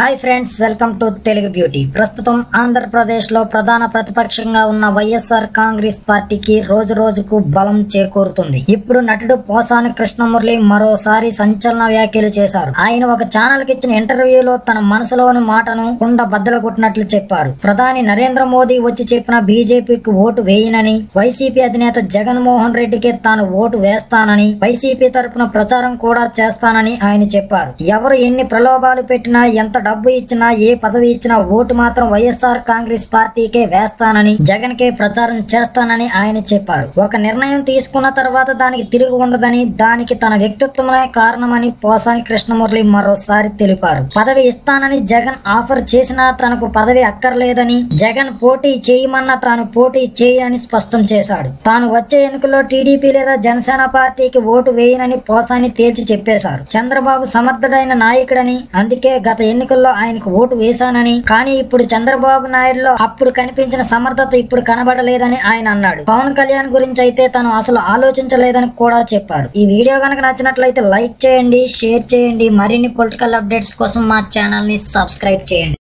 Hi friends welcome to Telugu beauty. ప్రస్తుతం ఆంధ్రప్రదేశ్లో ప్రధాన ప్రతిపక్షంగా ఉన్న వైఎస్ఆర్ కాంగ్రెస్ పార్టీకి రోజు రోజుకు బలం చేకూరుతుంది. ఇప్పుడు నటుడు పోసాని కృష్ణమురళి మరోసారి సంచలన వ్యాఖ్యలు చేశారు. ఆయన ఒక ఛానల్కి ఇచ్చిన ఇంటర్వ్యూలో తన మనసులోని మాటను కుండ బద్దలు కొట్టినట్లు చెప్పారు. ప్రధాని నరేంద్ర మోదీ వచ్చి చెప్పిన బీజేపీకి ఓటు వేయనని వైసీపీ అధినేత జగన్మోహన్ రెడ్డికి తాను ఓటు వేస్తానని వైసీపీ తరపున ప్రచారం కూడా చేస్తానని ఆయన చెప్పారు. ఎవరు ఎన్ని ప్రలోభాలు పెట్టినా ఎంత డబ్బు ఇచ్చినా ఏ పదవి ఇచ్చినా ఓటు మాత్రం వైఎస్ఆర్ కాంగ్రెస్ పార్టీకే వేస్తానని జగన్ కే ప్రచారం చేస్తానని ఆయన చెప్పారు. ఒక నిర్ణయం తీసుకున్న తర్వాత దానికి తిరిగి ఉండదని దానికి తన వ్యక్తిత్వమే కారణమని పోసాని కృష్ణమురళి మరోసారి తెలిపారు. పదవి ఇస్తానని జగన్ ఆఫర్ చేసినా తనకు పదవి అక్కర్లేదని జగన్ పోటీ చేయమన్నా తాను పోటీ చేయని స్పష్టం చేశాడు. తాను వచ్చే ఎన్నికల్లో టీడీపీ లేదా జనసేన పార్టీకి ఓటు వేయనని పోసాని తేల్చి చెప్పేశారు. చంద్రబాబు సమర్థుడైన నాయకుడని అందుకే గత ఎన్నికల్లో ఆయనకు ఓటు వేశానని. కానీ ఇప్పుడు చంద్రబాబు నాయుడులో అప్పుడు కనిపించిన సమర్థత ఇప్పుడు కనబడలేదని ఆయన అన్నాడు. పవన్ కళ్యాణ్ గురించి అయితే తను అసలు ఆలోచించలేదని కూడా చెప్పారు. ఈ వీడియో కనుక నచ్చినట్లయితే లైక్ చేయండి షేర్ చేయండి. మరిన్ని పొలిటికల్ అప్డేట్స్ కోసం మా ఛానల్ని సబ్స్క్రైబ్ చేయండి.